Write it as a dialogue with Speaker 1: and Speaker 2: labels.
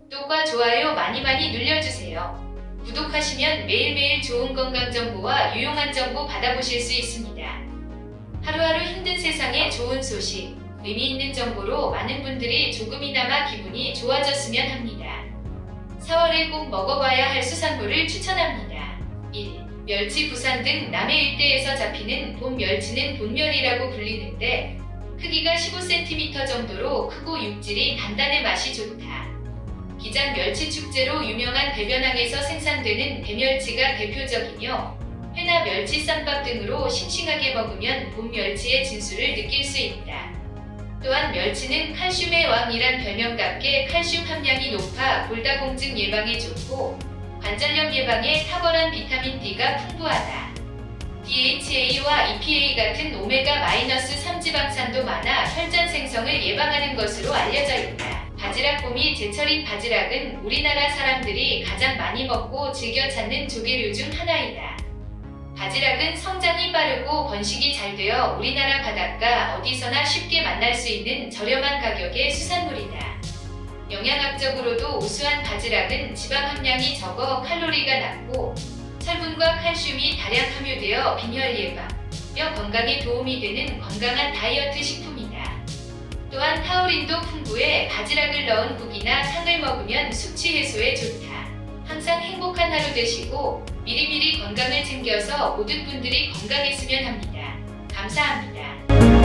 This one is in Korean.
Speaker 1: 구독과 좋아요 많이 많이 눌러주세요. 구독하시면 매일매일 좋은 건강 정보와 유용한 정보 받아보실 수 있습니다. 하루하루 힘든 세상에 좋은 소식, 의미 있는 정보로 많은 분들이 조금이나마 기분이 좋아졌으면 합니다. 4월에 꼭 먹어봐야 할 수산물을 추천합니다. 1. 멸치 부산 등 남해 일대에서 잡히는 봄 멸치는 본멸이라고 불리는데 크기가 15cm 정도로 크고 육질이 단단해 맛이 좋다. 기장 멸치 축제로 유명한 대변항에서 생산되는 대멸치가 대표적이며 회나 멸치 쌈밥 등으로 싱싱하게 먹으면 봄 멸치의 진수를 느낄 수 있다. 또한 멸치는 칼슘의 왕이란 별명답게 칼슘 함량이 높아 골다공증 예방에 좋고 관절염 예방에 탁월한 비타민 D가 풍부하다. DHA와 EPA 같은 오메가-3 지방산도 많아 혈전 생성을 예방하는 것으로 알려져 있다. 바지락 봄이 제철인 바지락은 우리나라 사람들이 가장 많이 먹고 즐겨 찾는 조개류 중 하나이다. 바지락은 성장이 빠르고 번식이 잘 되어 우리나라 바닷가 어디서나 쉽게 만날 수 있는 저렴한 가격의 수산물이다. 영양학적으로도 우수한 바지락은 지방 함량이 적어 칼로리가 낮고 철분과 칼슘이 다량 함유되어 빈혈 예방, 뼈 건강에 도움이 되는 건강한 다이어트 식품이다. 또한 타우린도 풍부해 바지락을 넣은 국이나 탕을 먹으면 숙취 해소에 좋다. 항상 행복한 하루 되시고 미리미리 건강을 챙겨서 모든 분들이 건강했으면 합니다. 감사합니다.